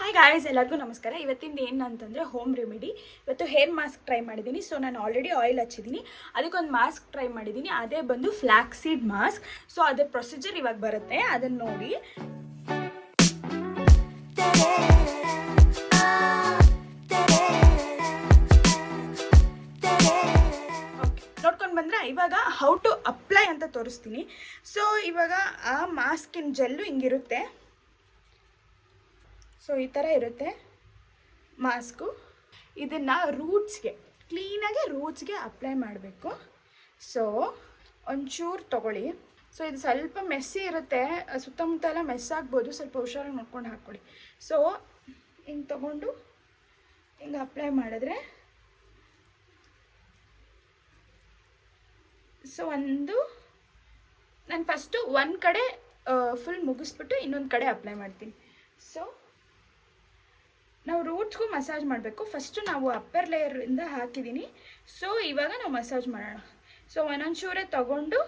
Hi guys ಎಲ್ಲರಿಗೂ ನಮಸ್ಕಾರ. ಇವತ್ತಿಂದ ಏನು ಅಂತಂದರೆ ಹೋಮ್ ರೆಮಿಡಿ ಇವತ್ತು ಹೇರ್ ಮಾಸ್ಕ್ ಟ್ರೈ ಮಾಡಿದ್ದೀನಿ. ಸೊ ನಾನು ಆಲ್ರೆಡಿ ಆಯಿಲ್ ಹಚ್ಚಿದ್ದೀನಿ. ಅದಕ್ಕೊಂದು ಮಾಸ್ಕ್ ಟ್ರೈ ಮಾಡಿದ್ದೀನಿ. ಅದೇ ಬಂದು ಫ್ಲ್ಯಾಕ್ಸೀಡ್ ಮಾಸ್ಕ್ ಸೊ ಅದರ ಪ್ರೊಸೀಜರ್ ಇವಾಗ ಬರುತ್ತೆ. ಅದನ್ನು ನೋಡಿ. ಇವಾಗ ಹೌ ಟು ಅಪ್ಲೈ ಅಂತ ತೋರಿಸ್ತೀನಿ. ಸೊ ಇವಾಗ ಆ ಮಾಸ್ಕಿನ ಜೆಲ್ಲು ಹಿಂಗಿರುತ್ತೆ ಸೊ ಈ ಥರ ಇರುತ್ತೆ ಮಾಸ್ಕು. ಇದನ್ನು ರೂಟ್ಸ್ಗೆ ಕ್ಲೀನಾಗಿ ರೂಟ್ಸ್ಗೆ ಅಪ್ಲೈ ಮಾಡಬೇಕು. ಸೊ ಒಂಚೂರು ತೊಗೊಳ್ಳಿ. ಸೊ ಇದು ಸ್ವಲ್ಪ ಮೆಸ್ಸಿ ಇರುತ್ತೆ. ಸುತ್ತಮುತ್ತ ಎಲ್ಲ ಮೆಸ್ ಆಗ್ಬೋದು. ಸ್ವಲ್ಪ ಹುಷಾರಾಗಿ ನೋಡ್ಕೊಂಡು ಹಾಕ್ಕೊಳ್ಳಿ. ಸೊ ಹಿಂಗೆ ತೊಗೊಂಡು ಹಿಂಗೆ ಅಪ್ಲೈ ಮಾಡಿದ್ರೆ ಸೊ ಒಂದು, ನಾನು ಫಸ್ಟು ಒಂದು ಕಡೆ ಫುಲ್ ಮುಗಿಸ್ಬಿಟ್ಟು ಇನ್ನೊಂದು ಕಡೆ ಅಪ್ಲೈ ಮಾಡ್ತೀನಿ. ಸೊ ನಾವು ರೂಟ್ಸ್ಗೂ ಮಸಾಜ್ ಮಾಡಬೇಕು. ಫಸ್ಟು ನಾವು ಅಪ್ಪರ್ ಲೇಯರಿಂದ ಹಾಕಿದ್ದೀನಿ ಸೊ ಇವಾಗ ನಾವು ಮಸಾಜ್ ಮಾಡೋಣ. ಸೊ ಒಂದೊಂದು ಚೂರೇ ತಗೊಂಡು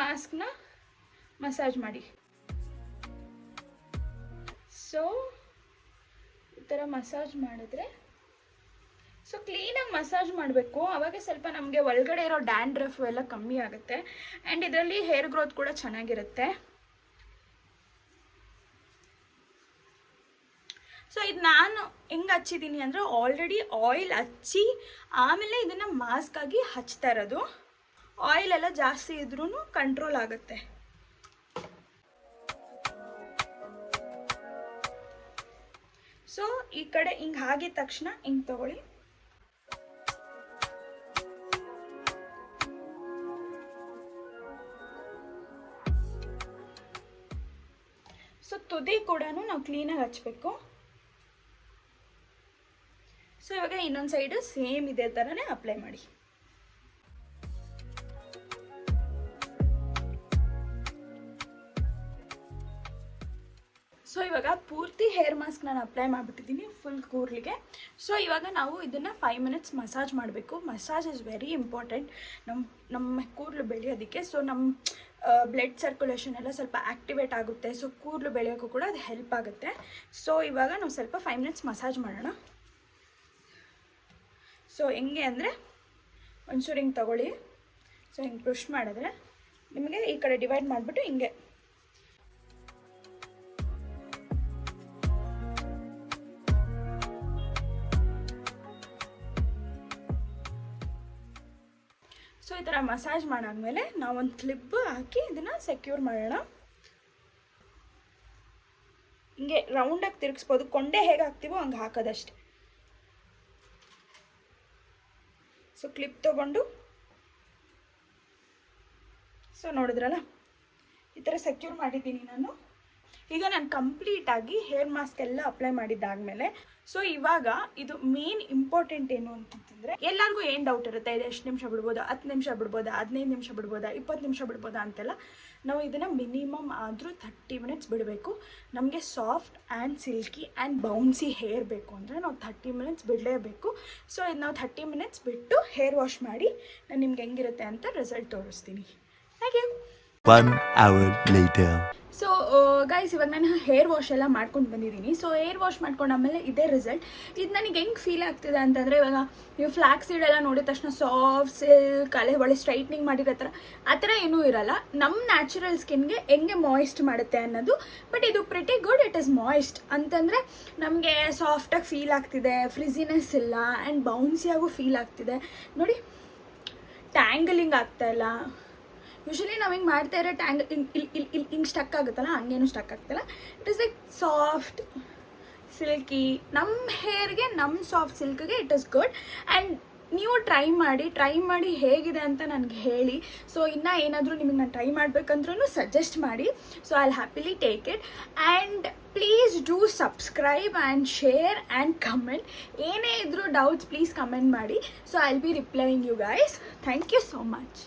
ಮಾಸ್ಕ್ನ ಮಸಾಜ್ ಮಾಡಿ. ಸೊ ಈ ಥರ ಮಸಾಜ್ ಮಾಡಿದ್ರೆ ಸೊ ಕ್ಲೀನಾಗಿ ಮಸಾಜ್ ಮಾಡಬೇಕು. ಆವಾಗ ಸ್ವಲ್ಪ ನಮಗೆ ಒಳಗಡೆ ಇರೋ ಡ್ಯಾಂಡ್ರಫ್ ಎಲ್ಲ ಕಮ್ಮಿ ಆಗುತ್ತೆ. ಆ್ಯಂಡ್ ಇದರಲ್ಲಿ ಹೇರ್ ಗ್ರೋತ್ ಕೂಡ ಚೆನ್ನಾಗಿರುತ್ತೆ. ಸೊ ಇದು ನಾನು ಹೆಂಗೆ ಹಚ್ಚಿದ್ದೀನಿ ಅಂದರೆ ಆಲ್ರೆಡಿ ಆಯಿಲ್ ಹಚ್ಚಿ ಆಮೇಲೆ ಇದನ್ನು ಮಾಸ್ಕ್ ಆಗಿ ಹಚ್ತಾ ಇರೋದು. ಆಯಿಲ್ ಎಲ್ಲ ಜಾಸ್ತಿ ಇದ್ರೂ ಕಂಟ್ರೋಲ್ ಆಗುತ್ತೆ. ಸೊ ಈ ಕಡೆ ಹಿಂಗೆ ಆಗಿದ ತಕ್ಷಣ ಹಿಂಗೆ ತಗೊಳ್ಳಿ. ಸೊ ತುದಿ ಕೂಡ ನಾವು ಕ್ಲೀನಾಗಿ ಹಚ್ಚಬೇಕು ಸೊ ಇವಾಗ ಇನ್ನೊಂದು ಸೈಡು ಸೇಮ್ ಇದೇ ಥರನೇ ಅಪ್ಲೈ ಮಾಡಿ. ಸೊ ಇವಾಗ ಪೂರ್ತಿ ಹೇರ್ ಮಾಸ್ಕ್ ನಾನು ಅಪ್ಲೈ ಮಾಡಿಬಿಟ್ಟಿದ್ದೀನಿ ಫುಲ್ ಕೂರ್ಲಿಗೆ. ಸೊ ಇವಾಗ ನಾವು ಇದನ್ನು ಫೈವ್ ಮಿನಿಟ್ಸ್ ಮಸಾಜ್ ಮಾಡಬೇಕು. ಮಸಾಜ್ ಇಸ್ ವೆರಿ ಇಂಪಾರ್ಟೆಂಟ್ ನಮ್ಮ ನಮ್ಮ ಕೂದಲು ಬೆಳೆಯೋದಕ್ಕೆ. ಸೊ ನಮ್ಮ ಬ್ಲಡ್ ಸರ್ಕ್ಯುಲೇಷನ್ ಎಲ್ಲ ಸ್ವಲ್ಪ ಆ್ಯಕ್ಟಿವೇಟ್ ಆಗುತ್ತೆ. ಸೊ ಕೂದಲು ಬೆಳೆಯೋಕ್ಕೂ ಕೂಡ ಅದು ಹೆಲ್ಪ್ ಆಗುತ್ತೆ. ಸೊ ಇವಾಗ ನಾವು ಸ್ವಲ್ಪ ಫೈವ್ ಮಿನಿಟ್ಸ್ ಮಸಾಜ್ ಮಾಡೋಣ. ಸೊ ಹೆಂಗೆ ಅಂದರೆ ಒಂಚೂರು ಹಿಂಗೆ ತಗೊಳ್ಳಿ. ಸೊ ಹಿಂಗೆ ಬ್ರಷ್ ಮಾಡಿದ್ರೆ ನಿಮಗೆ ಈ ಕಡೆ ಡಿವೈಡ್ ಮಾಡಿಬಿಟ್ಟು ಹಿಂಗೆ. ಸೊ ಈ ಥರ ಮಸಾಜ್ ಮಾಡಾದ್ಮೇಲೆ ನಾವೊಂದು ಕ್ಲಿಪ್ ಹಾಕಿ ಇದನ್ನು ಸೆಕ್ಯೂರ್ ಮಾಡೋಣ. ಹಿಂಗೆ ರೌಂಡಾಗಿ ತಿರುಗಿಸ್ಬೋದು. ಕೊಂಡೆ ಹೇಗೆ ಹಾಕ್ತೀವೋ ಹಂಗೆ ಹಾಕೋದಷ್ಟೆ. ಸೊ ಕ್ಲಿಪ್ ತೊಗೊಂಡು. ಸೊ ನೋಡಿದ್ರಲ್ಲ? ಈ ಥರ ಸೆಕ್ಯೂರ್ ಮಾಡಿದ್ದೀನಿ ನಾನು. ಈಗ ನಾನು ಕಂಪ್ಲೀಟಾಗಿ ಹೇರ್ ಮಾಸ್ಕ್ ಎಲ್ಲ ಅಪ್ಲೈ ಮಾಡಿದ್ದಾದ್ಮೇಲೆ ಸೊ ಇವಾಗ ಇದು ಮೇನ್ ಇಂಪಾರ್ಟೆಂಟ್ ಏನು ಅಂತಂದ್ರೆ, ಎಲ್ಲರಿಗೂ ಏನು ಡೌಟ್ ಇರುತ್ತೆ? ಇದು ಎಷ್ಟು ನಿಮಿಷ ಬಿಡ್ಬೋದಾ? ಹತ್ತು ನಿಮಿಷ ಬಿಡ್ಬೋದಾ? ಹದಿನೈದು ನಿಮಿಷ ಬಿಡ್ಬೋದಾ? ಇಪ್ಪತ್ತು ನಿಮಿಷ ಬಿಡ್ಬೋದಾ ಅಂತೆಲ್ಲ, ನಾವು ಇದನ್ನು ಮಿನಿಮಮ್ ಆದರೂ ಥರ್ಟಿ ಮಿನಿಟ್ಸ್ ಬಿಡಬೇಕು. ನಮಗೆ soft and silky and bouncy hair ಬೇಕು ಅಂದರೆ ನಾವು ಥರ್ಟಿ ಮಿನಿಟ್ಸ್ ಬಿಡಲೇಬೇಕು. ಸೊ ಇದು ನಾವು ಥರ್ಟಿ ಮಿನಿಟ್ಸ್ ಬಿಟ್ಟು ಹೇರ್ ವಾಶ್ ಮಾಡಿ, ನಾನು ನಿಮ್ಗೆ ಹೆಂಗಿರುತ್ತೆ ಅಂತ ರಿಸಲ್ಟ್ ತೋರಿಸ್ತೀನಿ. ಥ್ಯಾಂಕ್ ಯು ಗೈಸ್ ಇವಾಗ ನಾನು ಹೇರ್ ವಾಶ್ ಎಲ್ಲ ಮಾಡ್ಕೊಂಡು ಬಂದಿದ್ದೀನಿ. ಸೊ ಹೇರ್ ವಾಶ್ ಮಾಡ್ಕೊಂಡು ಆಮೇಲೆ ಇದೇ ರಿಸಲ್ಟ್ ಇದು ನನಗೆ ಹೆಂಗೆ ಫೀಲ್ ಆಗ್ತಿದೆ ಅಂತಂದರೆ ಇವಾಗ ನೀವು ಫ್ಲ್ಯಾಕ್ ಸೀಡ್ ಎಲ್ಲ ನೋಡಿದ ತಕ್ಷಣ ಸಾಫ್ಟ್ ಸಿಲ್ಕ್ ಅಲೆ ಒಳ್ಳೆ ಸ್ಟ್ರೈಟ್ನಿಂಗ್ ಮಾಡಿರೋ ಥರ ಆ ಥರ ಏನೂ ಇರಲ್ಲ. ನಮ್ಮ ನ್ಯಾಚುರಲ್ ಸ್ಕಿನ್ಗೆ ಹೆಂಗೆ ಮಾಯಿಸ್ಟ್ ಮಾಡುತ್ತೆ ಅನ್ನೋದು ಬಟ್ ಇದು pretty good it is moist ಅಂತಂದರೆ ನಮಗೆ ಸಾಫ್ಟಾಗಿ ಫೀಲ್ ಆಗ್ತಿದೆ ಫ್ರಿಜಿನೆಸ್ ಇಲ್ಲ ಆ್ಯಂಡ್ ಬೌನ್ಸಿಯಾಗೂ ಫೀಲ್ ಆಗ್ತಿದೆ. ನೋಡಿ ಟ್ಯಾಂಗಲಿಂಗ್ ಆಗ್ತಾ ಇಲ್ಲ. ಯೂಶಲಿ ನಾವು ಹಿಂಗೆ ಮಾಡ್ತಾ ಇರೋ ಟ್ಯಾಂಗ್ ಇಲ್ಲಿ ಇಲ್ಲಿ ಹಿಂಗೆ ಸ್ಟಕ್ ಆಗುತ್ತಲ್ಲ, ಹಂಗೇನು stuck ಆಗ್ತಲ್ಲ. It is like soft silky ನಮ್ಮ ಹೇರ್ಗೆ ನಮ್ಮ ಸಾಫ್ಟ್ ಸಿಲ್ಕ್ಗೆ ಇಟ್ ಇಸ್ ಗುಡ್ ಆ್ಯಂಡ್ ನೀವು ಟ್ರೈ ಮಾಡಿ ಟ್ರೈ ಮಾಡಿ ಹೇಗಿದೆ ಅಂತ ನನಗೆ ಹೇಳಿ. ಸೊ ಇನ್ನೂ ಏನಾದರೂ ನಿಮಗೆ ನಾನು ಟ್ರೈ ಮಾಡಬೇಕಂದ್ರೂ ಸಜೆಸ್ಟ್ ಮಾಡಿ. So I happily take it and please do subscribe and share and comment ಏನೇ ಇದ್ರೂ ಡೌಟ್ಸ್ ಪ್ಲೀಸ್ ಕಮೆಂಟ್ ಮಾಡಿ. So I be replying you guys thank you so much